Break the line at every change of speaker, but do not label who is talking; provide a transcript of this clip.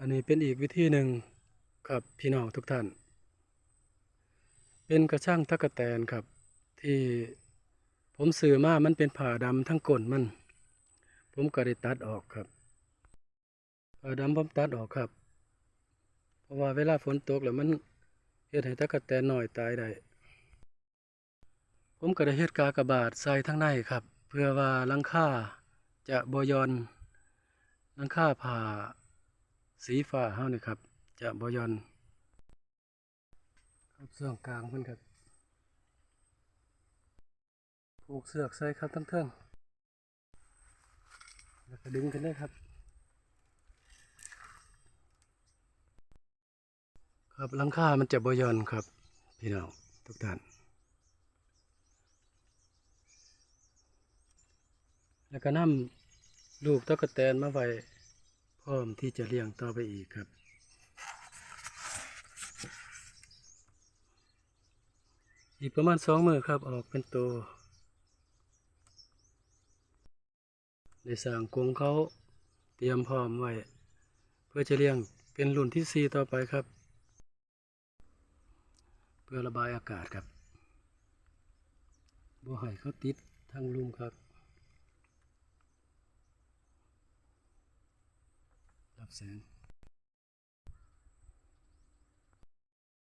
อันนี้เป็นอีกวิธีหนึ่งครับพี่น้องทุกท่าน เป็นกระช่างตะกะแตนครับ ที่ผมซื้อมามันเป็นผ่าดำทั้งก้นมัน ผมก็ได้ตัดออกครับผ่าดำผมตัดออกครับ เพราะว่าเวลาฝนตกแล้วมันเฮ็ดให้ตะกะแตนหน้อยตายได้ผมก็ได้เฮ็ดกากระบาทใส่ทั้งในครับ เพื่อว่าลังค่าจะบ่ยอนลังค่าผ่า สีฟ้าเฮานี่ครับ จะบ่ยอนครับเสื้อกลางเพิ่อนครับผูกเสือกใส่ครับทั้งเทิงแล้วก็ดึงขึ้นได้ครับ ครับหลังคามันจะบ่ยอนครับ พี่น้องทุกท่าน แล้วก็นำลูกตะกะแตนมาไว้ ร้อมที่จะเลี้ยงต่อไปอีกครับ อีกประมาณสองมือครับออกเป็นตัวในสร้างกรงเขาเตรียมพร้อมไว้ เพื่อจะเลี้ยงเป็นรุ่นที่สี่ต่อไปครับ เพื่อระบายอากาศครับบ่ให้เขาติดทางลุมครับ รับแสง